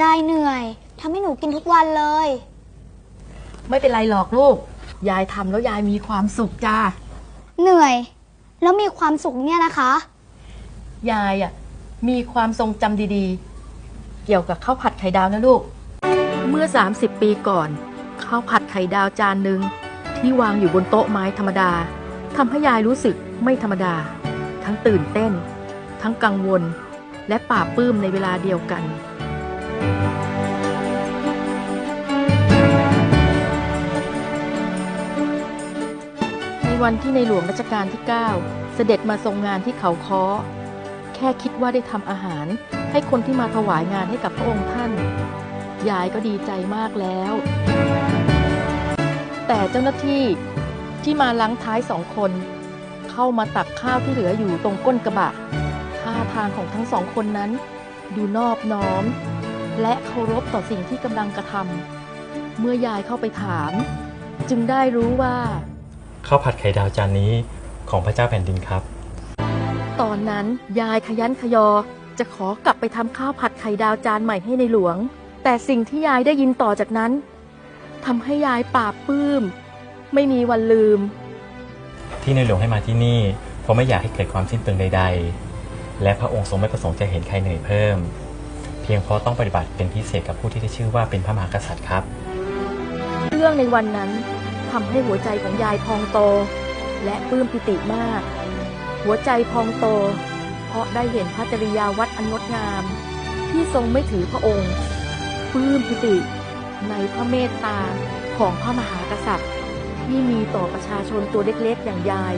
ยายเหนื่อยทำให้หนูกินทุกวันเลย ไม่เป็นไรหรอกลูก ยายทำแล้วยายมีความสุขจ้า เหนื่อย แล้วมีความสุขเนี่ยนะคะ ยายอะมีความทรงจำดีๆ เกี่ยวกับข้าวผัดไข่ดาวนะลูก เมื่อ 30 ปีก่อนข้าวผัดไข่ดาวจานหนึ่งที่วางอยู่บนโต๊ะไม้ธรรมดาทำให้ยายรู้สึกไม่ธรรมดา ทั้งตื่นเต้น ทั้งกังวล และปลาบปลื้มในเวลาเดียวกัน วันที่ในหลวงรัชกาลที่ 9 เสด็จมาทรงงานที่เขาค้อ แค่คิดว่าได้ทำอาหาร ให้คนที่มาถวายงานให้กับพระองค์ท่าน ยายก็ดีใจมากแล้ว แต่เจ้าหน้าที่ที่มาล้างท้ายสองคน เข้ามาตักข้าวที่เหลืออยู่ตรงก้นกระบะท่าทางของทั้งสองคนนั้น ดูนอบน้อม และเคารพต่อสิ่งที่กำลังกระทำเมื่อยายเข้าไปถาม จึงได้รู้ว่า ข้าวผัดไข่ดาวจานนี้ของพระเจ้าแผ่นดินครับ ตอนนั้นยายขยันขยอจะขอกลับไปทำข้าวผัดไข่ดาวจานใหม่ให้ในหลวง แต่สิ่งที่ยายได้ยินต่อจากนั้นทำให้ยายปราบปลื้ม ไม่มีวันลืม ที่ในหลวงให้มาที่นี่ เพราะไม่อยากให้เกิดความสิ้นเปลืองใด ๆ และพระองค์ทรงไม่ประสงค์จะเห็นใครเหนื่อยเพิ่ม เพียงเพราะต้องปฏิบัติเป็นพิเศษกับผู้ที่ได้ชื่อว่าเป็นพระมหากษัตริย์ครับ เรื่องในวันนั้น ทำให้หัวใจของยายพองโต และปลื้มปิติมาก หัวใจพองโต เพราะได้เห็นพระจริยาวัดอันงดงาม ที่ทรงไม่ถือพระองค์ปลื้มปิติ ในพระเมตตาของพระมหากษัตริย์ ที่มีต่อประชาชนตัวเล็กๆอย่างยาย